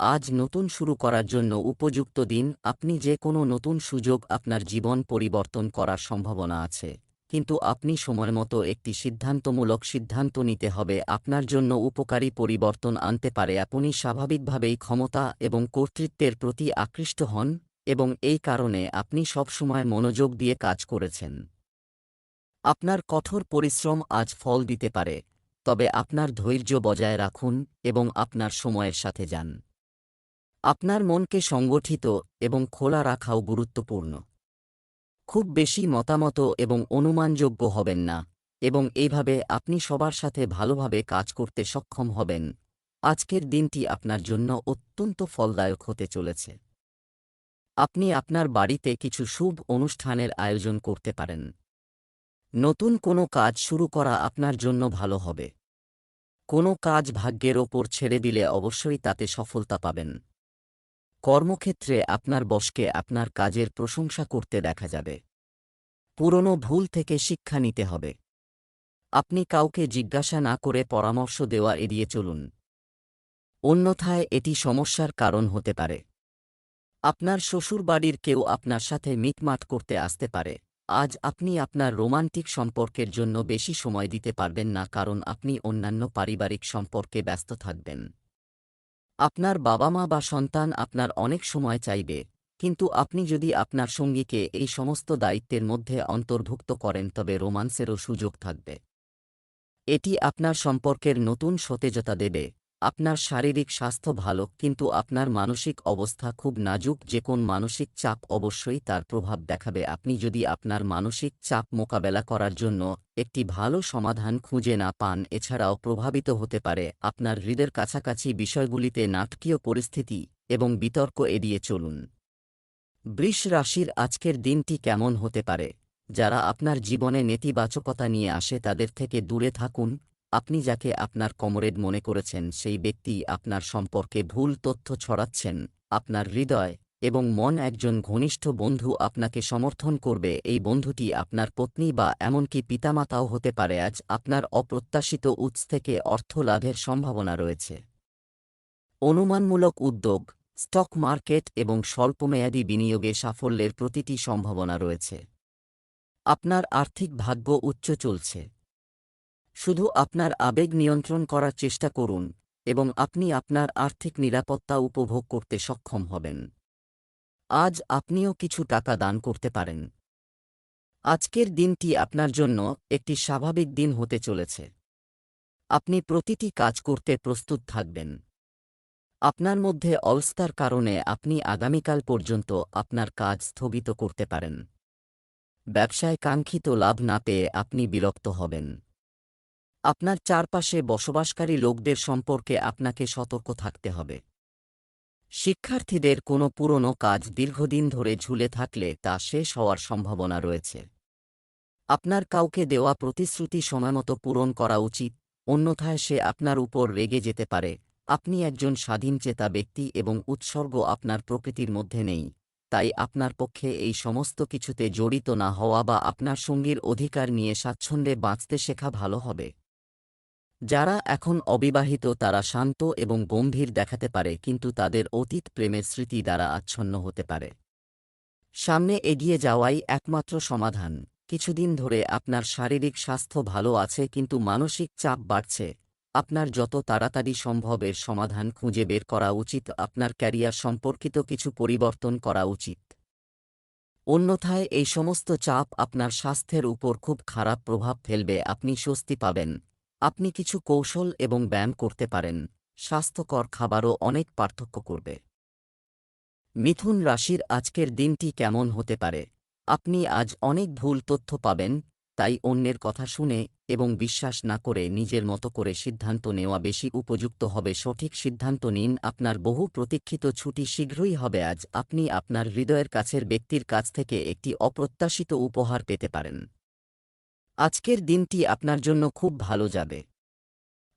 আজ নতুন শুরু করার জন্য উপযুক্ত দিন, আপনি যে কোনো নতুন সুযোগ আপনার জীবন পরিবর্তন করার সম্ভাবনা আছে। কিন্তু আপনি সময়মতো একটি সিদ্ধান্তমূলক সিদ্ধান্ত নিতে হবে, আপনার জন্য উপকারী পরিবর্তন আনতে পারে। আপনি স্বাভাবিকভাবেই ক্ষমতা এবং কর্তৃত্বের প্রতি আকৃষ্ট হন এবং এই কারণে আপনি সবসময় মনোযোগ দিয়ে কাজ করেছেন। আপনার কঠোর পরিশ্রম আজ ফল দিতে পারে, তবে আপনার ধৈর্য বজায় রাখুন এবং আপনার সময়ের সাথে যান। আপনার মনকে সংগঠিত এবং খোলা রাখাও গুরুত্বপূর্ণ। খুব বেশি মতামত এবং অনুমানযোগ্য হবেন না এবং এইভাবে আপনি সবার সাথে ভালোভাবে কাজ করতে সক্ষম হবেন। আজকের দিনটি আপনার জন্য অত্যন্ত ফলদায়ক হতে চলেছে। আপনি আপনার বাড়িতে কিছু শুভ অনুষ্ঠানের আয়োজন করতে পারেন। নতুন কোনো কাজ শুরু করা আপনার জন্য ভালো হবে। কোনো কাজ ভাগ্যের ওপর ছেড়ে দিলে অবশ্যই তাতে সফলতা পাবেন। কর্মক্ষেত্রে আপনার বসকে আপনার কাজের প্রশংসা করতে দেখা যাবে। পুরনো ভুল থেকে শিক্ষা নিতে হবে। আপনি কাউকে জিজ্ঞাসা না করে পরামর্শ দেওয়া এড়িয়ে চলুন। অন্যথায় এটি সমস্যার কারণ হতে পারে। আপনার শ্বশুরবাড়ির কেউ আপনার সাথে মিটমাট করতে আসতে পারে। আজ আপনি আপনার রোমান্টিক সম্পর্কের জন্য বেশি সময় দিতে পারবেন না কারণ আপনি অন্যান্য পারিবারিক সম্পর্কে ব্যস্ত থাকবেন। আপনার বাবা মা বা সন্তান আপনার অনেক সময় চাইবে, কিন্তু আপনি যদি আপনার সঙ্গীকে এই সমস্ত দায়িত্বের মধ্যে অন্তর্ভুক্ত করেন, তবে রোমান্সেরও সুযোগ থাকবে। এটি আপনার সম্পর্কের নতুন সতেজতা দেবে। আপনার শারীরিক স্বাস্থ্য ভালো, কিন্তু আপনার মানসিক অবস্থা খুব নাজুক, যে কোন মানসিক চাপ অবশ্যই তার প্রভাব দেখাবে। আপনি যদি আপনার মানসিক চাপ মোকাবেলা করার জন্য একটি ভালো সমাধান খুঁজে না পান, এছাড়াও প্রভাবিত হতে পারে। আপনার হৃদের কাছাকাছি বিষয়গুলিতে নাটকীয় পরিস্থিতি এবং বিতর্ক এড়িয়ে চলুন। বৃষ রাশির আজকের দিনটি কেমন হতে পারে? যারা আপনার জীবনে নেতিবাচকতা নিয়ে আসে, তাদের থেকে দূরে থাকুন। আপনি যাকে আপনার কমরেড মনে করেছেন, সেই ব্যক্তি আপনার সম্পর্কে ভুল তথ্য ছড়াচ্ছেন, আপনার হৃদয় এবং মন একজন ঘনিষ্ঠ বন্ধু আপনাকে সমর্থন করবে, এই বন্ধুটি আপনার পত্নী বা এমনকি পিতামাতাও হতে পারে, আজ আপনার অপ্রত্যাশিত উৎস থেকে অর্থ লাভের সম্ভাবনা রয়েছে। অনুমানমূলক উদ্যোগ, স্টক মার্কেট এবং স্বল্পমেয়াদী বিনিয়োগে সাফল্যের প্রতিটি সম্ভাবনা রয়েছে। আপনার আর্থিক ভাগ্য উচ্চ চলছে। শুধু আপনার আবেগ নিয়ন্ত্রণ করার চেষ্টা করুন, এবং আপনি আপনার আর্থিক নিরাপত্তা উপভোগ করতে সক্ষম হবেন। আজ আপনিও কিছু টাকা দান করতে পারেন। আজকের দিনটি আপনার জন্য একটি স্বাভাবিক দিন হতে চলেছে। আপনি প্রতিটি কাজ করতে প্রস্তুত থাকবেন। আপনার মধ্যে অলস্তার কারণে আপনি আগামীকাল পর্যন্ত আপনার কাজ স্থগিত করতে পারেন। ব্যবসায় কাঙ্ক্ষিত লাভ না পেয়ে আপনি বিরক্ত হবেন। আপনার চারপাশে বসবাসকারী লোকদের সম্পর্কে আপনাকে সতর্ক থাকতে হবে। শিক্ষার্থীদের কোনো পুরনো কাজ দীর্ঘদিন ধরে ঝুলে থাকলে তা শেষ হওয়ার সম্ভাবনা রয়েছে। আপনার কাউকে দেওয়া প্রতিশ্রুতি সময়মতো পূরণ করা উচিত, অন্যথায় সে আপনার উপর রেগে যেতে পারে। আপনি একজন স্বাধীনচেতা ব্যক্তি এবং উৎসর্গ আপনার প্রকৃতির মধ্যে নেই, তাই আপনার পক্ষে এই সমস্ত কিছুতে জড়িত না হওয়া বা আপনার সঙ্গীর অধিকার নিয়ে স্বাচ্ছন্দ্যে বাঁচতে শেখা ভালো হবে। যারা এখন অবিবাহিত তারা শান্ত এবং গম্ভীর দেখাতে পারে, কিন্তু তাদের অতীত প্রেমের স্মৃতি দ্বারা আচ্ছন্ন হতে পারে। সামনে এগিয়ে যাওয়াই একমাত্র সমাধান। কিছুদিন ধরে আপনার শারীরিক স্বাস্থ্য ভালো আছে, কিন্তু মানসিক চাপ বাড়ছে। আপনার যত তাড়াতাড়ি সম্ভবের সমাধান খুঁজে বের করা উচিত, আপনার ক্যারিয়ার সম্পর্কিত কিছু পরিবর্তন করা উচিত। অন্যথায় এই সমস্ত চাপ আপনার স্বাস্থ্যের উপর খুব খারাপ প্রভাব ফেলবে, আপনি স্বস্তি পাবেন। আপনি কিছু কৌশল এবং ব্যায়াম করতে পারেন, স্বাস্থ্যকর খাবারও অনেক পার্থক্য করবে। মিথুন রাশির আজকের দিনটি কেমন হতে পারে? আপনি আজ অনেক ভুল তথ্য পাবেন, তাই অন্যের কথা শুনে এবং বিশ্বাস না করে নিজের মতো করে সিদ্ধান্ত নেওয়া বেশি উপযুক্ত হবে। সঠিক সিদ্ধান্ত নিন, আপনার বহু প্রতীক্ষিত ছুটি শীঘ্রই হবে। আজ আপনি আপনার হৃদয়ের কাছের ব্যক্তির কাছ থেকে একটি অপ্রত্যাশিত উপহার পেতে পারেন। আজকের দিনটি আপনার জন্য খুব ভালো যাবে।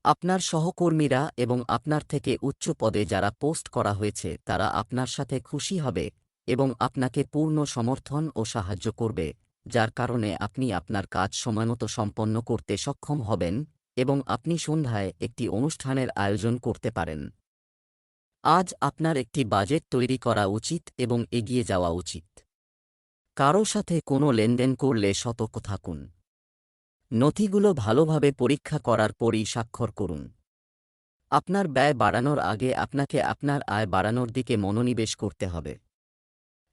আপনার সহকর্মীরা এবং আপনার থেকে উচ্চ পদে যারা পোস্ট করা হয়েছে, তারা আপনার সাথে খুশি হবে এবং আপনাকে পূর্ণ সমর্থন ও সাহায্য করবে, যার কারণে আপনি আপনার কাজ সময়মতো সম্পন্ন করতে সক্ষম হবেন এবং আপনি সন্ধ্যায় একটি অনুষ্ঠানের আয়োজন করতে পারেন। আজ আপনার একটি বাজেট তৈরি করা উচিত এবং এগিয়ে যাওয়া উচিত। কারও সাথে কোনো লেনদেন করলে সতর্ক থাকুন। নথিগুলো ভালোভাবে পরীক্ষা করার পরই স্বাক্ষর করুন। আপনার ব্যয় বাড়ানোর আগে আপনাকে আপনার আয় বাড়ানোর দিকে মনোনিবেশ করতে হবে।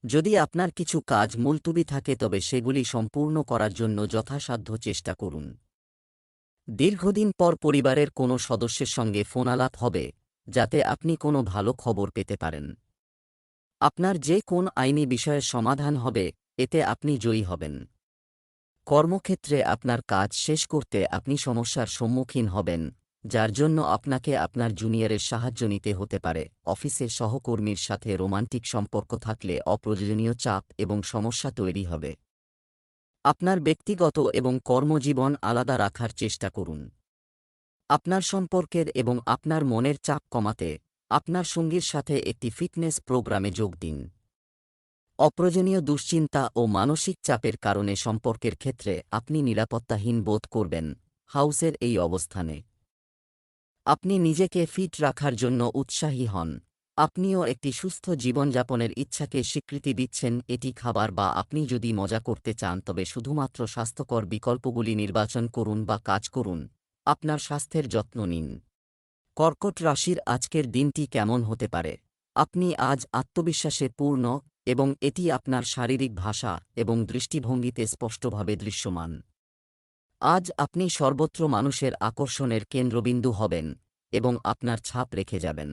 যদি আপনার কিছু কাজ মুলতুবি থাকে তবে সেগুলি সম্পূর্ণ করার জন্য যথাসাধ্য চেষ্টা করুন। দীর্ঘদিন পর পরিবারের কোনো সদস্যের সঙ্গে ফোনালাপ হবে, যাতে আপনি কোনো ভালো খবর পেতে পারেন। আপনার যে কোন আইনি বিষয়ের সমাধান হবে, এতে আপনি জয়ী হবেন। কর্মক্ষেত্রে আপনার কাজ শেষ করতে আপনি সমস্যার সম্মুখীন হবেন, যার জন্য আপনাকে আপনার জুনিয়রের সাহায্য নিতে হতে পারে। অফিসের সহকর্মীর সাথে রোমান্টিক সম্পর্ক থাকলে অপ্রয়োজনীয় চাপ এবং সমস্যা তৈরি হবে। আপনার ব্যক্তিগত এবং কর্মজীবন আলাদা রাখার চেষ্টা করুন। আপনার সম্পর্কের এবং আপনার মনের চাপ কমাতে আপনার সঙ্গীর সাথে একটি ফিটনেস প্রোগ্রামে যোগ দিন। অপ্রয়োজনীয় দুশ্চিন্তা ও মানসিক চাপের কারণে সম্পর্কের ক্ষেত্রে আপনি নিরাপত্তাহীন বোধ করবেন, হাউসের এই অবস্থানে। আপনি নিজেকে ফিট রাখার জন্য উৎসাহী হন। আপনিও একটি সুস্থ জীবনযাপনের ইচ্ছাকে স্বীকৃতি দিচ্ছেন, এটি খাবার বা আপনি যদি মজা করতে চান, তবে শুধুমাত্র স্বাস্থ্যকর বিকল্পগুলি নির্বাচন করুন বা কাজ করুন। আপনার স্বাস্থ্যের যত্ন নিন। কর্কট রাশির আজকের দিনটি কেমন হতে পারে? আপনি আজ আত্মবিশ্বাসে পূর্ণ এবং এটি আপনার শারীরিক ভাষা এবং দৃষ্টিভঙ্গিতে স্পষ্টভাবে দৃশ্যমান। আজ আপনি সর্বত্র মানুষের আকর্ষণের কেন্দ্রবিন্দু হবেন এবং আপনার ছাপ রেখে যাবেন।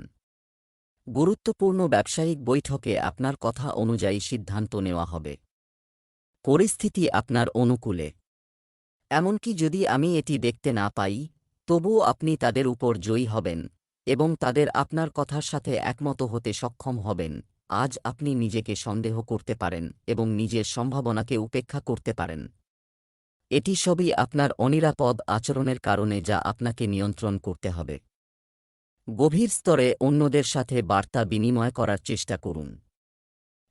গুরুত্বপূর্ণ ব্যবসায়িক বৈঠকে আপনার কথা অনুযায়ী সিদ্ধান্ত নেওয়া হবে। পরিস্থিতি আপনার অনুকূলে। এমনকি যদি আমি এটি দেখতে না পাই, তবুও আপনি তাদের উপর জয়ী হবেন এবং তাদের আপনার কথার সাথে একমত হতে সক্ষম হবেন। আজ আপনি নিজেকে সন্দেহ করতে পারেন এবং নিজের সম্ভাবনাকে উপেক্ষা করতে পারেন। এটি সবই আপনার অনিরাপদ আচরণের কারণে যা আপনাকে নিয়ন্ত্রণ করতে হবে। গভীর স্তরে অন্যদের সাথে বার্তা বিনিময় করার চেষ্টা করুন।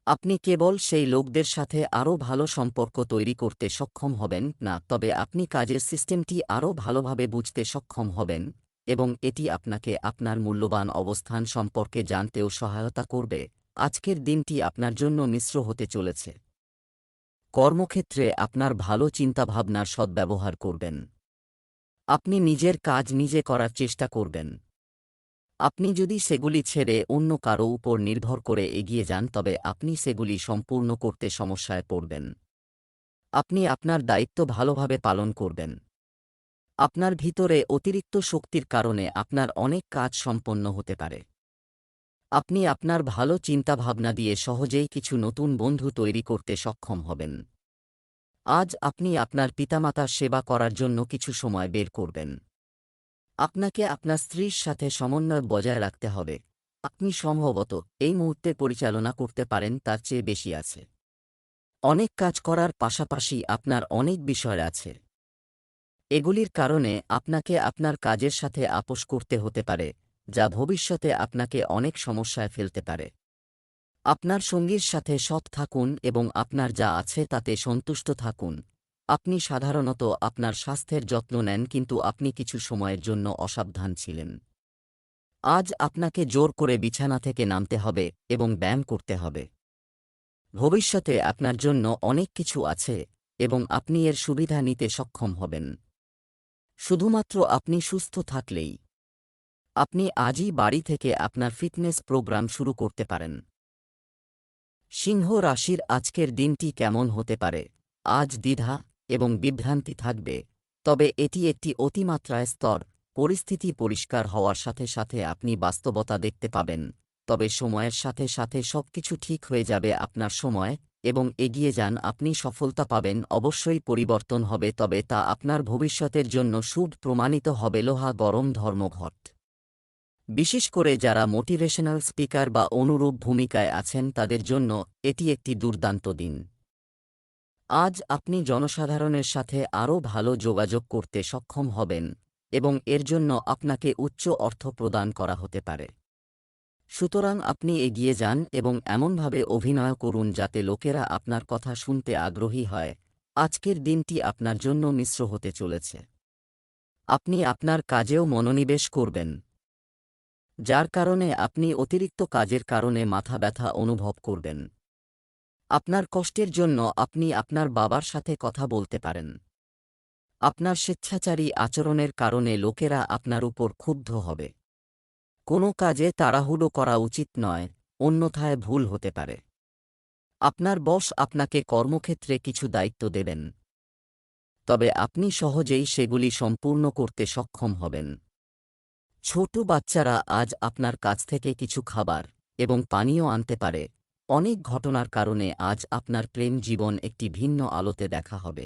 আপনি কেবল সেই লোকদের সাথে আরও ভালো সম্পর্ক তৈরি করতে সক্ষম হবেন না, তবে আপনি কাজের সিস্টেমটি আরও ভালোভাবে বুঝতে সক্ষম হবেন এবং এটি আপনাকে আপনার মূল্যবান অবস্থান সম্পর্কে জানতেও সহায়তা করবে। আজকের দিনটি আপনার জন্য মিশ্র হতে চলেছে। কর্মক্ষেত্রে আপনার ভালো চিন্তাভাবনার সদ্ব্যবহার করবেন। আপনি নিজের কাজ নিজে করার চেষ্টা করবেন। আপনি যদি সেগুলি ছেড়ে অন্য কারও উপর নির্ভর করে এগিয়ে যান, তবে আপনি সেগুলি সম্পূর্ণ করতে সমস্যায় পড়বেন। আপনি আপনার দায়িত্ব ভালোভাবে পালন করবেন। আপনার ভিতরে অতিরিক্ত শক্তির কারণে আপনার অনেক কাজ সম্পন্ন হতে পারে। আপনি আপনার ভালো চিন্তাভাবনা দিয়ে সহজেই কিছু নতুন বন্ধু তৈরি করতে সক্ষম হবেন। আজ আপনি আপনার পিতামাতার সেবা করার জন্য কিছু সময় বের করবেন। আপনাকে আপনার স্ত্রীর সাথে সমন্বয় বজায় রাখতে হবে। আপনি সম্ভবত এই মুহূর্তে পরিচালনা করতে পারেন, তার চেয়ে বেশি আছে। অনেক কাজ করার পাশাপাশি আপনার অনেক বিষয় আছে। এগুলির কারণে আপনাকে আপনার কাজের সাথে আপোষ করতে হতে পারে। যা ভবিষ্যতে আপনাকে অনেক সমস্যায় ফেলতে পারে। আপনার সঙ্গীর সাথে সৎ থাকুন এবং আপনার যা আছে তাতে সন্তুষ্ট থাকুন। আপনি সাধারণত আপনার স্বাস্থ্যের যত্ন নেন কিন্তু আপনি কিছু সময়ের জন্য অসাবধান ছিলেন। আজ আপনাকে জোর করে বিছানা থেকে নামতে হবে এবং ব্যায়াম করতে হবে। ভবিষ্যতে আপনার জন্য অনেক কিছু আছে এবং আপনি এর সুবিধা নিতে সক্ষম হবেন। শুধুমাত্র আপনি সুস্থ থাকলেই আপনি আজই বাড়ি থেকে আপনার ফিটনেস প্রোগ্রাম শুরু করতে পারেন। সিংহ রাশির আজকের দিনটি কেমন হতে পারে? আজ দ্বিধা এবং বিভ্রান্তি থাকবে, তবে এটি একটি অতিমাত্রায় স্তর। পরিস্থিতি পরিষ্কার হওয়ার সাথে সাথে আপনি বাস্তবতা দেখতে পাবেন, তবে সময়ের সাথে সাথে সবকিছু ঠিক হয়ে যাবে আপনার সময় এবং এগিয়ে যান আপনি সফলতা পাবেন, অবশ্যই পরিবর্তন হবে, তবে তা আপনার ভবিষ্যতের জন্য শুভ প্রমাণিত হবে। লোহা গরম ধর্মঘট বিশেষ করে যারা মোটিভেশনাল স্পিকার বা অনুরূপ ভূমিকায় আছেন তাদের জন্য এটি একটি দুর্দান্ত দিন। আজ আপনি জনসাধারণের সাথে আরও ভালো যোগাযোগ করতে সক্ষম হবেন এবং এর জন্য আপনাকে উচ্চ অর্থ প্রদান করা হতে পারে। সুতরাং আপনি এগিয়ে যান এবং এমনভাবে অভিনয় করুন যাতে লোকেরা আপনার কথা শুনতে আগ্রহী হয়। আজকের দিনটি আপনার জন্য মিশ্র হতে চলেছে। আপনি আপনার কাজেও মনোনিবেশ করবেন। যার কারণে আপনি অতিরিক্ত কাজের কারণে মাথা ব্যথা অনুভব করবেন। আপনার কষ্টের জন্য আপনি আপনার বাবার সাথে কথা বলতে পারেন। আপনার স্বেচ্ছাচারী আচরণের কারণে লোকেরা আপনার উপর ক্ষুব্ধ হবে। কোনো কাজে তাড়াহুড়ো করা উচিত নয়, অন্যথায় ভুল হতে পারে। আপনার বস আপনাকে কর্মক্ষেত্রে কিছু দায়িত্ব দেবেন। তবে আপনি সহজেই সেগুলি সম্পূর্ণ করতে সক্ষম হবেন। ছোট বাচ্চারা আজ আপনার কাছ থেকে কিছু খাবার এবং পানীয় আনতে পারে। অনেক ঘটনার কারণে আজ আপনার প্রেম জীবন একটি ভিন্ন আলোতে দেখা হবে।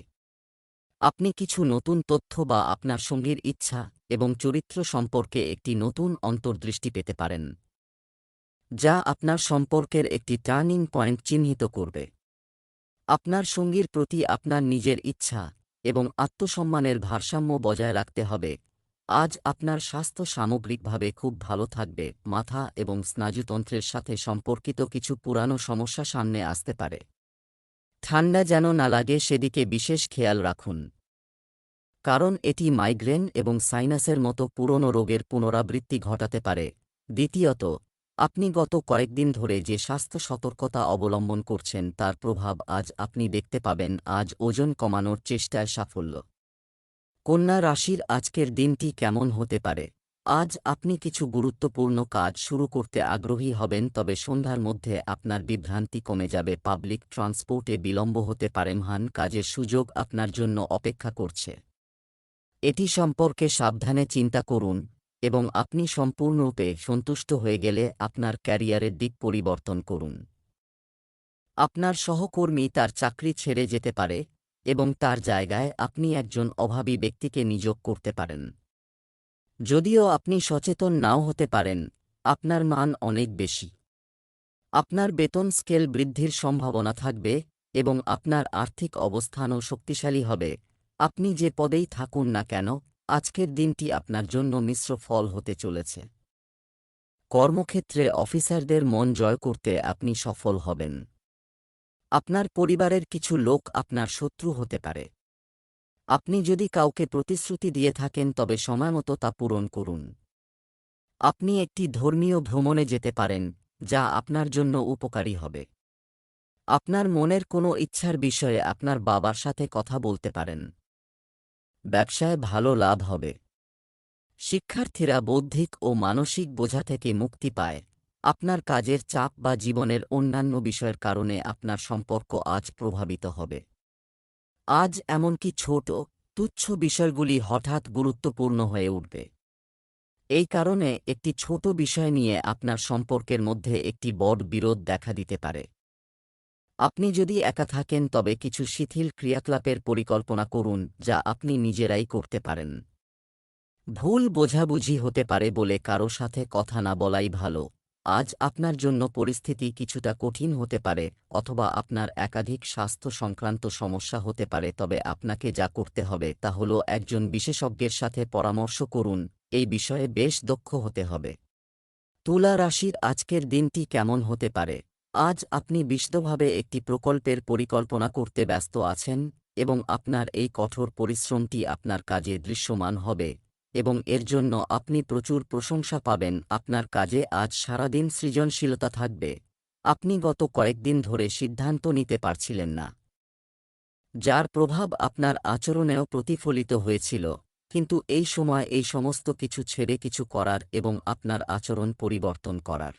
আপনি কিছু নতুন তথ্য বা আপনার সঙ্গীর ইচ্ছা এবং চরিত্র সম্পর্কে একটি নতুন অন্তর্দৃষ্টি পেতে পারেন, যা আপনার সম্পর্কের একটি টার্নিং পয়েন্ট চিহ্নিত করবে। আপনার সঙ্গীর প্রতি আপনার নিজের ইচ্ছা এবং আত্মসম্মানের ভারসাম্য বজায় রাখতে হবে। আজ আপনার স্বাস্থ্য সামগ্রিকভাবে খুব ভালো থাকবে, মাথা এবং স্নায়ুতন্ত্রের সাথে সম্পর্কিত কিছু পুরানো সমস্যা সামনে আসতে পারে। ঠান্ডা যেন না লাগে সেদিকে বিশেষ খেয়াল রাখুন। কারণ এটি মাইগ্রেন এবং সাইনাসের মতো পুরনো রোগের পুনরাবৃত্তি ঘটাতে পারে। দ্বিতীয়ত, আপনি গত কয়েকদিন ধরে যে স্বাস্থ্য সতর্কতা অবলম্বন করছেন তার প্রভাব আজ আপনি দেখতে পাবেন, আজ ওজন কমানোর চেষ্টায় সাফল্য। কন্যা রাশির আজকের দিনটি কেমন হতে পারে? আজ আপনি কিছু গুরুত্বপূর্ণ কাজ শুরু করতে আগ্রহী হবেন, তবে সন্ধ্যার মধ্যে আপনার বিভ্রান্তি কমে যাবে। পাবলিক ট্রান্সপোর্টে বিলম্ব হতে পারে। মহান কাজের সুযোগ আপনার জন্য অপেক্ষা করছে। এটি সম্পর্কে সাবধানে চিন্তা করুন এবং আপনি সম্পূর্ণরূপে সন্তুষ্ট হয়ে গেলে আপনার ক্যারিয়ারের দিক পরিবর্তন করুন। আপনার সহকর্মী তার চাকরি ছেড়ে যেতে পারে। এবং তার জায়গায় আপনি একজন অভাবী ব্যক্তিকে নিয়োগ করতে পারেন। যদিও আপনি সচেতন নাও হতে পারেন, আপনার মান অনেক বেশি। আপনার বেতন স্কেল বৃদ্ধির সম্ভাবনা থাকবে এবং আপনার আর্থিক অবস্থানও শক্তিশালী হবে। আপনি যে পদেই থাকুন না কেন, আজকের দিনটি আপনার জন্য মিশ্র ফল হতে চলেছে। কর্মক্ষেত্রে অফিসারদের মন জয় করতে আপনি সফল হবেন। আপনার পরিবারের কিছু লোক আপনার শত্রু হতে পারে। আপনি যদি কাউকে প্রতিশ্রুতি দিয়ে থাকেন, তবে সময়মতো তা পূরণ করুন। আপনি একটি ধর্মীয় ভ্রমণে যেতে পারেন, যা আপনার জন্য উপকারী হবে। আপনার মনের কোনো ইচ্ছার বিষয়ে আপনার বাবার সাথে কথা বলতে পারেন। ব্যবসায় ভালো লাভ হবে। শিক্ষার্থীরা বৌদ্ধিক ও মানসিক বোঝা থেকে মুক্তি পায়। আপনার কাজের চাপ বা জীবনের অন্যান্য বিষয়ের কারণে আপনার সম্পর্ক আজ প্রভাবিত হবে। আজ এমনকি ছোট, তুচ্ছ বিষয়গুলি হঠাৎ গুরুত্বপূর্ণ হয়ে উঠবে। এই কারণে একটি ছোট বিষয় নিয়ে আপনার সম্পর্কের মধ্যে একটি বড় বিরোধ দেখা দিতে পারে। আপনি যদি একা থাকেন, তবে কিছু শিথিল ক্রিয়াকলাপের পরিকল্পনা করুন, যা আপনি নিজেরাই করতে পারেন। ভুল বোঝাবুঝি হতে পারে বলে কারও সাথে কথা না বলাই ভালো। আজ আপনার জন্য পরিস্থিতি কিছুটা কঠিন হতে পারে, অথবা আপনার একাধিক স্বাস্থ্য সংক্রান্ত সমস্যা হতে পারে, তবে আপনাকে যা করতে হবে তা হল একজন বিশেষজ্ঞের সাথে পরামর্শ করুন, এই বিষয়ে বেশ দক্ষ হতে হবে। তুলা রাশির আজকের দিনটি কেমন হতে পারে? আজ আপনি বিশদভাবে একটি প্রকল্পের পরিকল্পনা করতে ব্যস্ত আছেন, এবং আপনার এই কঠোর পরিশ্রমটি আপনার কাজে দৃশ্যমান হবে। এবং এর জন্য আপনি প্রচুর প্রশংসা পাবেন। আপনার কাজে আজ সারাদিন সৃজনশীলতা থাকবে। আপনি গত কয়েকদিন ধরে সিদ্ধান্ত নিতে পারছিলেন না। যার প্রভাব আপনার আচরণেও প্রতিফলিত হয়েছিল। কিন্তু এই সময় এই সমস্ত কিছু ছেড়ে কিছু করার এবং আপনার আচরণ পরিবর্তন করার।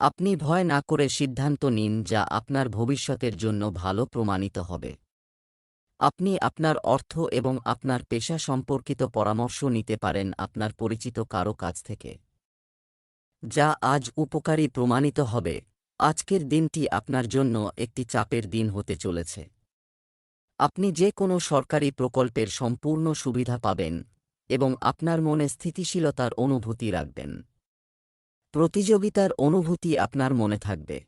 আপনি ভয় না করে সিদ্ধান্ত নিন যা আপনার ভবিষ্যতের জন্য ভালো প্রমাণিত হবে। আপনি আপনার অর্থ এবং আপনার পেশা সম্পর্কিত পরামর্শ নিতে পারেন আপনার পরিচিত কারও কাছ থেকে। যা আজ উপকারী প্রমাণিত হবে। আজকের দিনটি আপনার জন্য একটি চাপের দিন হতে চলেছে। আপনি যে কোনো সরকারি প্রকল্পের সম্পূর্ণ সুবিধা পাবেন এবং আপনার মনে স্থিতিশীলতার অনুভূতি রাখবেন। প্রতিযোগিতার অনুভূতি আপনার মনে থাকবে।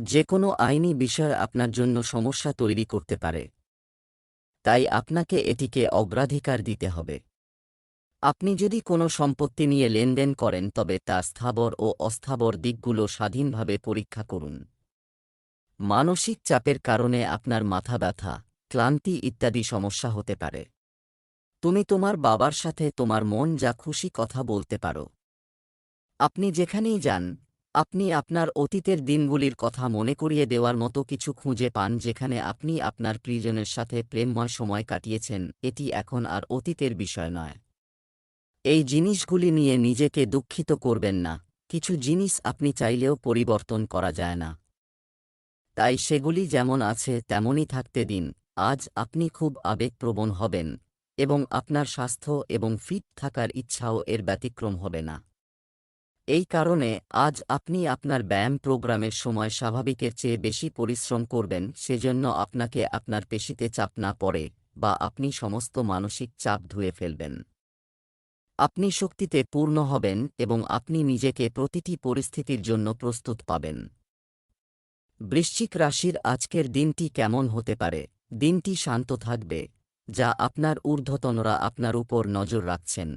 যে কোনো আইনি বিষয় আপনার জন্য সমস্যা তৈরি করতে পারে। তাই আপনাকে এটিকে অগ্রাধিকার দিতে হবে। আপনি যদি কোনো সম্পত্তি নিয়ে লেনদেন করেন, তবে তা স্থাবর ও অস্থাবর দিকগুলো স্বাধীনভাবে পরীক্ষা করুন। মানসিক চাপের কারণে আপনার মাথা ব্যথা, ক্লান্তি ইত্যাদি সমস্যা হতে পারে। তুমি তোমার বাবার সাথে তোমার মন যা খুশি কথা বলতে পারো। আপনি যেখানেই যান আপনি আপনার অতীতের দিনগুলির কথা মনে করিয়ে দেওয়ার মতো কিছু খুঁজে পান যেখানে আপনি আপনার প্রিয়জনের সাথে প্রেমময় সময় কাটিয়েছেন, এটি এখন আর অতীতের বিষয় নয়। এই জিনিসগুলি নিয়ে নিজেকে দুঃখিত করবেন না, কিছু জিনিস আপনি চাইলেও পরিবর্তন করা যায় না। তাই সেগুলি যেমন আছে, তেমনই থাকতে দিন, আজ আপনি খুব আবেগপ্রবণ হবেন, এবং আপনার স্বাস্থ্য এবং ফিট থাকার ইচ্ছাও এর ব্যতিক্রম হবে না। এই কারণে আজ আপনি আপনার ব্যায়াম প্রোগ্রামের সময় স্বাভাবিকের চেয়ে বেশি পরিশ্রম করবেন, সেজন্য আপনাকে আপনার পেশিতে চাপ না পড়ে বা আপনি সমস্ত মানসিক চাপ ধুয়ে ফেলবেন। আপনি শক্তিতে পূর্ণ হবেন এবং আপনি নিজেকে প্রতিটি পরিস্থিতির জন্য প্রস্তুত পাবেন। বৃশ্চিক রাশির আজকের দিনটি কেমন হতে পারে? দিনটি শান্ত থাকবে, যা আপনার ঊর্ধ্বতনরা আপনার উপর নজর রাখছেন।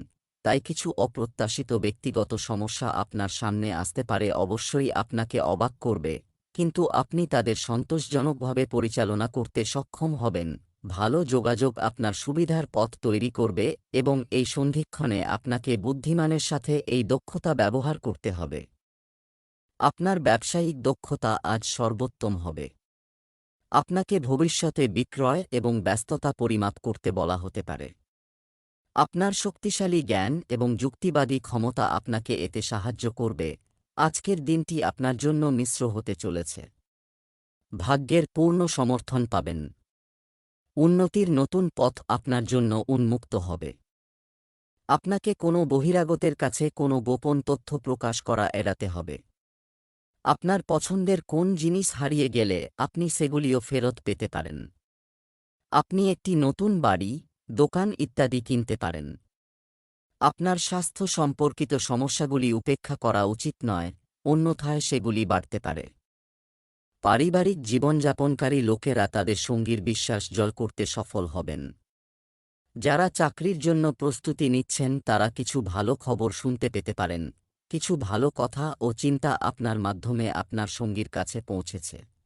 তাই কিছু অপ্রত্যাশিত ব্যক্তিগত সমস্যা আপনার সামনে আসতে পারে, অবশ্যই আপনাকে অবাক করবে। কিন্তু আপনি তাদের সন্তোষজনকভাবে পরিচালনা করতে সক্ষম হবেন। ভালো যোগাযোগ আপনার সুবিধার পথ তৈরি করবে এবং এই সন্ধিক্ষণে আপনাকে বুদ্ধিমানের সাথে এই দক্ষতা ব্যবহার করতে হবে। আপনার ব্যবসায়িক দক্ষতা আজ সর্বোত্তম হবে। আপনাকে ভবিষ্যতে বিক্রয় এবং ব্যস্ততা পরিমাপ করতে বলা হতে পারে। আপনার শক্তিশালী জ্ঞান এবং যুক্তিবাদী ক্ষমতা আপনাকে এতে সাহায্য করবে। আজকের দিনটি আপনার জন্য মিশ্র হতে চলেছে। ভাগ্যের পূর্ণ সমর্থন পাবেন। উন্নতির নতুন পথ আপনার জন্য উন্মুক্ত হবে। আপনাকে কোনো বহিরাগতের কাছে কোনো গোপন তথ্য প্রকাশ করা এড়াতে হবে। আপনার পছন্দের কোন জিনিস হারিয়ে গেলে আপনি সেগুলিও ফেরত পেতে পারেন। আপনি একটি নতুন বাড়ি দোকান ইত্যাদি কিনতে পারেন। আপনার স্বাস্থ্য সম্পর্কিত সমস্যাগুলি উপেক্ষা করা উচিত নয়, অন্যথায় সেগুলি বাড়তে পারে। পারিবারিক জীবনযাপনকারী লোকেরা তাদের সঙ্গীর বিশ্বাস জল করতে সফল হবেন। যারা চাকরির জন্য প্রস্তুতি নিচ্ছেন, তারা কিছু ভালো খবর শুনতে পেতে পারেন। কিছু ভালো কথা ও চিন্তা আপনার মাধ্যমে আপনার সঙ্গীর কাছে পৌঁছেছে।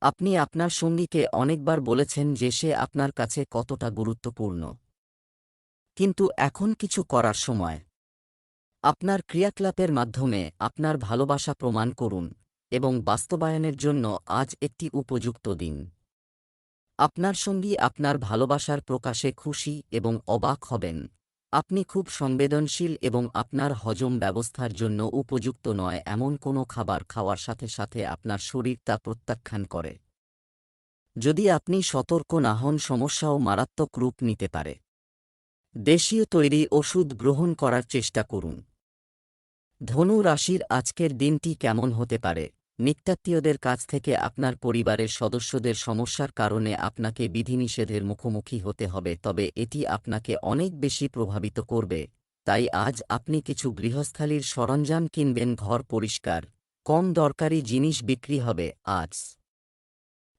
আপনি আপনার সঙ্গীকে অনেকবার বলেছেন যে সে আপনার কাছে কতটা গুরুত্বপূর্ণ। কিন্তু এখন কিছু করার সময়। আপনার ক্রিয়াকলাপের মাধ্যমে আপনার ভালোবাসা প্রমাণ করুন এবং বাস্তবায়নের জন্য আজ একটি উপযুক্ত দিন। আপনার সঙ্গী আপনার ভালোবাসার প্রকাশে খুশি এবং অবাক হবেন। আপনি খুব সংবেদনশীল এবং আপনার হজম ব্যবস্থার জন্য উপযুক্ত নয়, এমন কোনো খাবার খাওয়ার সাথে সাথে আপনার শরীর তা প্রত্যাখ্যান করে। যদি আপনি সতর্ক না হন, সমস্যাও মারাত্মক রূপ নিতে পারে। দেশীয় তৈরি ওষুধ গ্রহণ করার চেষ্টা করুন। ধনু রাশির আজকের দিনটি কেমন হতে পারে? নিত্যাত্মীয়দের কাছ থেকে আপনার পরিবারের সদস্যদের সমস্যার কারণে আপনাকে বিধিনিষেধের মুখোমুখি হতে হবে, তবে এটি আপনাকে অনেক বেশি প্রভাবিত করবে। তাই আজ আপনি কিছু গৃহস্থালীর সরঞ্জাম কিনবেন, ঘর পরিষ্কার, কম দরকারি জিনিস বিক্রি হবে, আজ।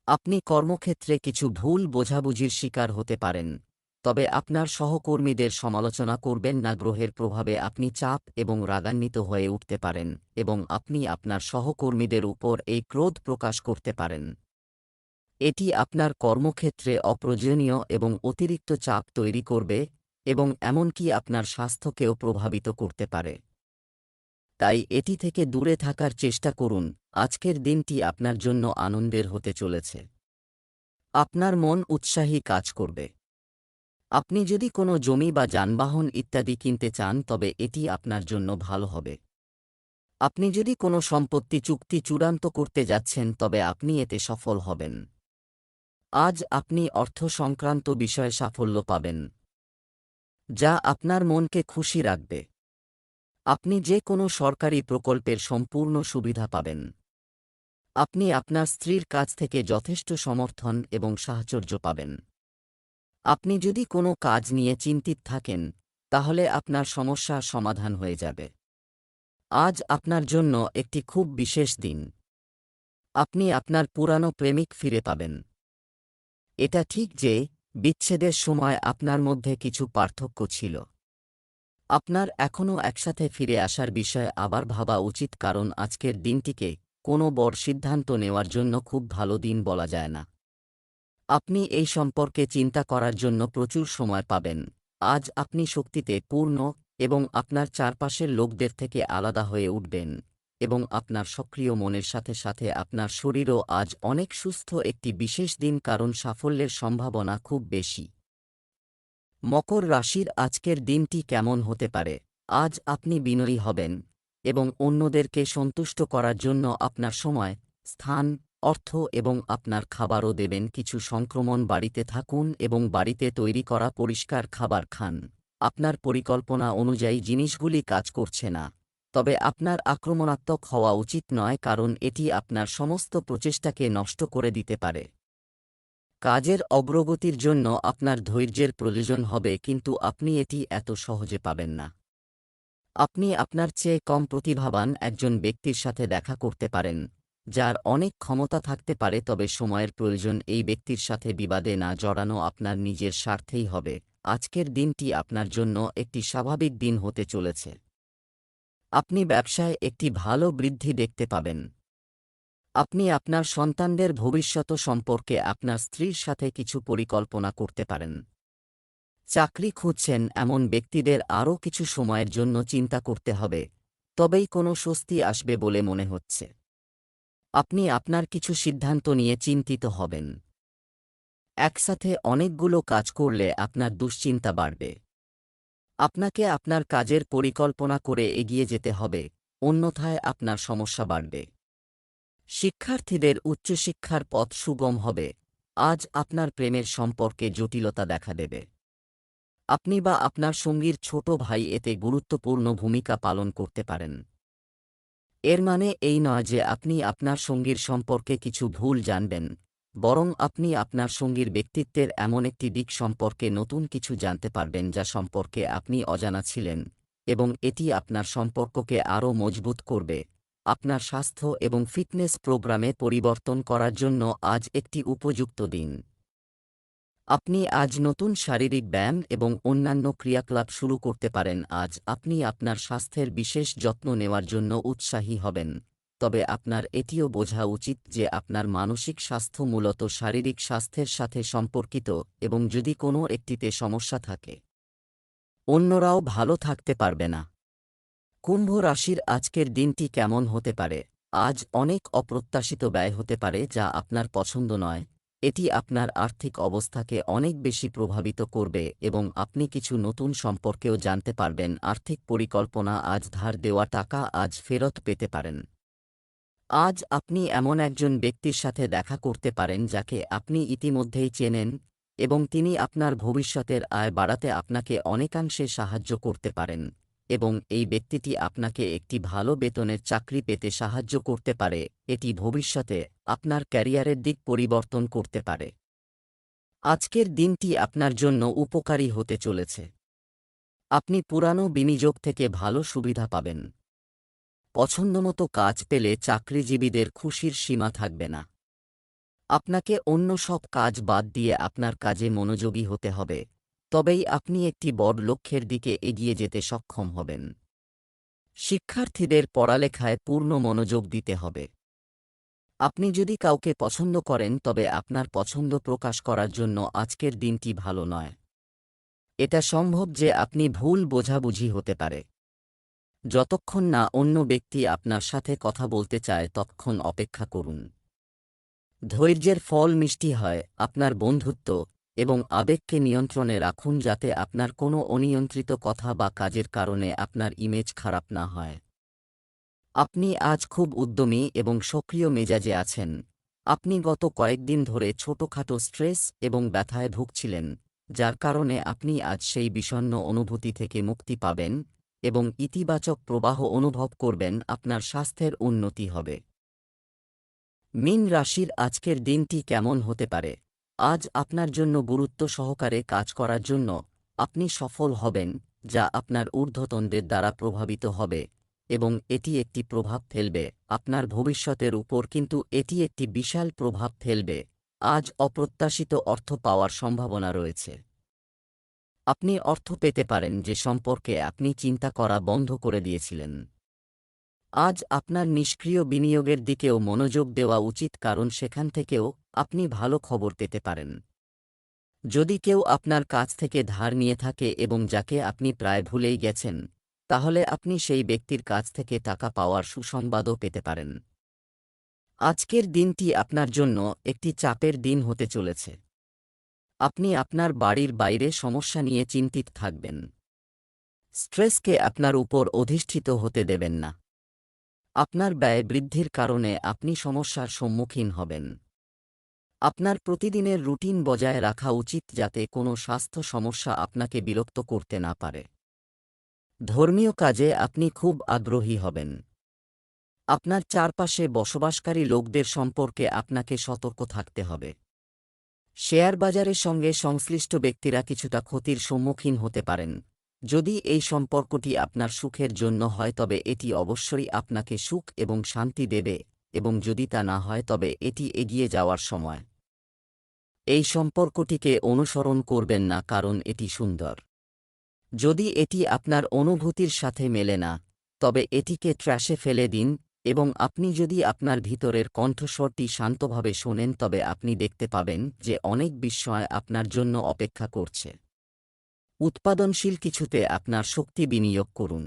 আপনি কর্মক্ষেত্রে কিছু ভুল বোঝাবুঝির শিকার হতে পারেন। তবে আপনার সহকর্মীদের সমালোচনা করবেন না, গ্রহের প্রভাবে আপনি চাপ এবং রাগান্বিত হয়ে উঠতে পারেন এবং আপনি আপনার সহকর্মীদের উপর এই ক্রোধ প্রকাশ করতে পারেন। এটি আপনার কর্মক্ষেত্রে অপ্রয়োজনীয় এবং অতিরিক্ত চাপ তৈরি করবে এবং এমনকি আপনার স্বাস্থ্যকেও প্রভাবিত করতে পারে। তাই এটি থেকে দূরে থাকার চেষ্টা করুন, আজকের দিনটি আপনার জন্য আনন্দের হতে চলেছে। আপনার মন উৎসাহী কাজ করবে। আপনি যদি কোনো জমি বা যানবাহন ইত্যাদি কিনতে চান, তবে এটি আপনার জন্য ভালো হবে। আপনি যদি কোনো সম্পত্তি চুক্তি চূড়ান্ত করতে যাচ্ছেন, তবে আপনি এতে সফল হবেন। আজ আপনি অর্থ সংক্রান্ত বিষয়ে সাফল্য পাবেন, যা আপনার মনকে খুশি রাখবে। আপনি যে কোনো সরকারি প্রকল্পের সম্পূর্ণ সুবিধা পাবেন। আপনি আপনার স্ত্রীর কাছ থেকে যথেষ্ট সমর্থন এবং সাহচর্য পাবেন। আপনি যদি কোনো কাজ নিয়ে চিন্তিত থাকেন, তাহলে আপনার সমস্যা সমাধান হয়ে যাবে। আজ আপনার জন্য একটি খুব বিশেষ দিন। আপনি আপনার পুরানো প্রেমিক ফিরে পাবেন। এটা ঠিক যে, বিচ্ছেদের সময় আপনার মধ্যে কিছু পার্থক্য ছিল। আপনার এখনও একসাথে ফিরে আসার বিষয়ে আবার ভাবা উচিত, কারণ আজকের দিনটিকে কোনো বড় সিদ্ধান্ত নেওয়ার জন্য খুব ভালো দিন বলা যায় না। আপনি এই সম্পর্কে চিন্তা করার জন্য প্রচুর সময় পাবেন। আজ আপনি শক্তিতে পূর্ণ এবং আপনার চারপাশের লোকদের থেকে আলাদা হয়ে উঠবেন এবং আপনার সক্রিয় মনের সাথে সাথে আপনার শরীরও আজ অনেক সুস্থ একটি বিশেষ দিন কারণ সাফল্যের সম্ভাবনা খুব বেশি। মকর রাশির আজকের দিনটি কেমন হতে পারে? আজ আপনি বিনয়ী হবেন এবং অন্যদেরকে সন্তুষ্ট করার জন্য আপনার সময়, স্থান অর্থ এবং আপনার খাবারও দেবেন। কিছু সংক্রমণ বাড়িতে থাকুন এবং বাড়িতে তৈরি করা পরিষ্কার খাবার খান। আপনার পরিকল্পনা অনুযায়ী জিনিসগুলি কাজ করছে না। তবে আপনার আক্রমণাত্মক হওয়া উচিত নয়, কারণ এটি আপনার সমস্ত প্রচেষ্টাকে নষ্ট করে দিতে পারে। কাজের অগ্রগতির জন্য আপনার ধৈর্যের প্রয়োজন হবে, কিন্তু আপনি এটি এত সহজে পাবেন না। আপনি আপনার চেয়ে কম প্রতিভাবান একজন ব্যক্তির সাথে দেখা করতে পারেন। যার অনেক ক্ষমতা থাকতে পারে, তবে সময়ের প্রয়োজন এই ব্যক্তির সাথে বিবাদে না জড়ানো আপনার নিজের স্বার্থেই হবে। আজকের দিনটি আপনার জন্য একটি স্বাভাবিক দিন হতে চলেছে। আপনি ব্যবসায় একটি ভালো বৃদ্ধি দেখতে পাবেন। আপনি আপনার সন্তানদের ভবিষ্যৎ সম্পর্কে আপনার স্ত্রীর সাথে কিছু পরিকল্পনা করতে পারেন। চাকরি খুঁজছেন এমন ব্যক্তিদের আরও কিছু সময়ের জন্য চিন্তা করতে হবে, তবেই কোনো স্বস্তি আসবে বলে মনে হচ্ছে। আপনি আপনার কিছু সিদ্ধান্ত নিয়ে চিন্তিত হবেন। একসাথে অনেকগুলো কাজ করলে আপনার দুশ্চিন্তা বাড়বে। আপনাকে আপনার কাজের পরিকল্পনা করে এগিয়ে যেতে হবে, অন্যথায় আপনার সমস্যা বাড়বে। শিক্ষার্থীদের উচ্চশিক্ষার পথ সুগম হবে, আজ আপনার প্রেমের সম্পর্কে জটিলতা দেখা দেবে। আপনি বা আপনার সঙ্গীর ছোট ভাই এতে গুরুত্বপূর্ণ ভূমিকা পালন করতে পারেন। এর মানে এই নয় যে আপনি আপনার সঙ্গীর সম্পর্কে কিছু ভুল জানবেন, বরং আপনি আপনার সঙ্গীর ব্যক্তিত্বের এমন একটি দিক সম্পর্কে নতুন কিছু জানতে পারবেন যা সম্পর্কে আপনি অজানা ছিলেন, এবং এটি আপনার সম্পর্ককে আরও মজবুত করবে। আপনার স্বাস্থ্য এবং ফিটনেস প্রোগ্রামে পরিবর্তন করার জন্য আজ একটি উপযুক্ত দিন। আপনি আজ নতুন শারীরিক ব্যায়াম এবং অন্যান্য ক্রিয়াকলাপ শুরু করতে পারেন। আজ আপনি আপনার স্বাস্থ্যের বিশেষ যত্ন নেওয়ার জন্য উৎসাহী হবেন। তবে আপনার এটিও বোঝা উচিত যে আপনার মানসিক স্বাস্থ্য মূলত শারীরিক স্বাস্থ্যের সাথে সম্পর্কিত এবং যদি কোনো একটিতে সমস্যা থাকে, অন্যরাও ভালো থাকতে পারবে না। কুম্ভ রাশির আজকের দিনটি কেমন হতে পারে? আজ অনেক অপ্রত্যাশিত ব্যয় হতে পারে যা আপনার পছন্দ নয়। এটি আপনার আর্থিক অবস্থাকে অনেক বেশি প্রভাবিত করবে এবং আপনি কিছু নতুন সম্পর্কেও জানতে পারবেন। আর্থিক পরিকল্পনা আজ ধার দেওয়া টাকা আজ ফেরত পেতে পারেন। আজ আপনি এমন একজন ব্যক্তির সাথে দেখা করতে পারেন যাকে আপনি ইতিমধ্যেই চেনেন এবং তিনি আপনার ভবিষ্যতের আয় বাড়াতে আপনাকে অনেকাংশে সাহায্য করতে পারেন। এবং এই ব্যক্তিটি আপনাকে একটি ভালো বেতনের চাকরি পেতে সাহায্য করতে পারে। এটি ভবিষ্যতে আপনার ক্যারিয়ারের দিক পরিবর্তন করতে পারে। আজকের দিনটি আপনার জন্য উপকারী হতে চলেছে। আপনি পুরানো বিনিয়োগ থেকে ভালো সুবিধা পাবেন। পছন্দমতো কাজ পেলে চাকরিজীবীদের খুশির সীমা থাকবে না। আপনাকে অন্য সব কাজ বাদ দিয়ে আপনার কাজে মনোযোগী হতে হবে। তবেই আপনি একটি বড় লক্ষ্যের দিকে এগিয়ে যেতে সক্ষম হবেন। শিক্ষার্থীদের পড়ালেখায় পূর্ণ মনোযোগ দিতে হবে। আপনি যদি কাউকে পছন্দ করেন, তবে আপনার পছন্দ প্রকাশ করার জন্য আজকের দিনটি ভালো নয়। এটা সম্ভব যে আপনি ভুল বোঝাবুঝি হতে পারে। যতক্ষণ না অন্য ব্যক্তি আপনার সাথে কথা বলতে চায়, ততক্ষণ অপেক্ষা করুন। ধৈর্যের ফল মিষ্টি হয়, আপনার বন্ধুত্ব এবং আবেগকে নিয়ন্ত্রণে রাখুন যাতে আপনার কোনো অনিয়ন্ত্রিত কথা বা কাজের কারণে আপনার ইমেজ খারাপ না হয়। আপনি আজ খুব উদ্যমী এবং সক্রিয় মেজাজে আছেন। আপনি গত কয়েকদিন ধরে ছোটখাটো স্ট্রেস এবং ব্যথায় ভুগছিলেন, যার কারণে আপনি আজ সেই বিষণ্ন অনুভূতি থেকে মুক্তি পাবেন এবং ইতিবাচক প্রবাহ অনুভব করবেন আপনার স্বাস্থ্যের উন্নতি হবে। মিন রাশির আজকের দিনটি কেমন হতে পারে? আজ আপনার জন্য গুরুত্ব সহকারে কাজ করার জন্য আপনি সফল হবেন, যা আপনার ঊর্ধ্বতনদের দ্বারা প্রভাবিত হবে এবং এটি একটি প্রভাব ফেলবে। আপনার ভবিষ্যতের উপর কিন্তু এটি একটি বিশাল প্রভাব ফেলবে। আজ অপ্রত্যাশিত অর্থ পাওয়ার সম্ভাবনা রয়েছে। আপনি অর্থ পেতে পারেন যে সম্পর্কে আপনি চিন্তা করা বন্ধ করে দিয়েছিলেন। আজ আপনার নিষ্ক্রিয় বিনিয়োগের দিকেও মনোযোগ দেওয়া উচিত কারণ সেখান থেকেও আপনি ভালো খবর পেতে পারেন। যদি কেউ আপনার কাছ থেকে ধার নিয়ে থাকে এবং যাকে আপনি প্রায় ভুলেই গেছেন, তাহলে আপনি সেই ব্যক্তির কাছ থেকে টাকা পাওয়ার সুসংবাদও পেতে পারেন। আজকের দিনটি আপনার জন্য একটি চাপের দিন হতে চলেছে। আপনি আপনার বাড়ির বাইরে সমস্যা নিয়ে চিন্তিত থাকবেন। স্ট্রেসকে আপনার উপর অধিষ্ঠিত হতে দেবেন না। আপনার ব্যয় বৃদ্ধির কারণে আপনি সমস্যার সম্মুখীন হবেন। আপনার প্রতিদিনের রুটিন বজায় রাখা উচিত যাতে কোনো স্বাস্থ্য সমস্যা আপনাকে বিরক্ত করতে না পারে। ধর্মীয় কাজে আপনি খুব আগ্রহী হবেন। আপনার চারপাশে বসবাসকারী লোকদের সম্পর্কে আপনাকে সতর্ক থাকতে হবে। শেয়ার বাজারের সঙ্গে সংশ্লিষ্ট ব্যক্তিরা কিছুটা ক্ষতির সম্মুখীন হতে পারেন। যদি এই সম্পর্কটি আপনার সুখের জন্য হয় তবে এটি অবশ্যই আপনাকে সুখ এবং শান্তি দেবে, এবং যদি তা না হয় তবে এটি এগিয়ে যাওয়ার সময়। এই সম্পর্কটিকে অনুসরণ করবেন না কারণ এটি সুন্দর। যদি এটি আপনার অনুভূতির সাথে মেলে না, তবে এটিকে ট্র্যাশে ফেলে দিন, এবং আপনি যদি আপনার ভিতরের কণ্ঠস্বরটি শান্তভাবে শোনেন তবে আপনি দেখতে পাবেন যে অনেক বিস্ময় আপনার জন্য অপেক্ষা করছে। উৎপাদনশীল কিছুতে আপনার শক্তি বিনিয়োগ করুন।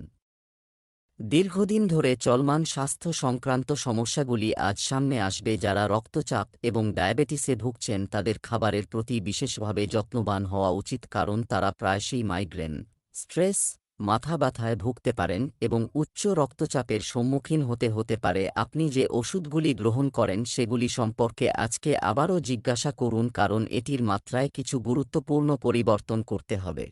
দীর্ঘদিন ধরে চলমান স্বাস্থ্য সংক্রান্ত সমস্যাগুলি আজ সামনে আসবে যারা রক্তচাপ এবং ডায়াবেটিসে ভুগছেন তাদের খাবারের প্রতি বিশেষভাবে যত্নবান হওয়া উচিত কারণ তারা প্রায়শই মাইগ্রেন, স্ট্রেস, মাথা ব্যথায় ভুগতে পারেন এবং উচ্চ রক্তচাপের সম্মুখীন হতে হতে পারে। আপনি যে ওষুধগুলি গ্রহণ করেন সেগুলি সম্পর্কে আজকে আবারও জিজ্ঞাসা করুন কারণ এটির মাত্রায় কিছু গুরুত্বপূর্ণ পরিবর্তন করতে হবে।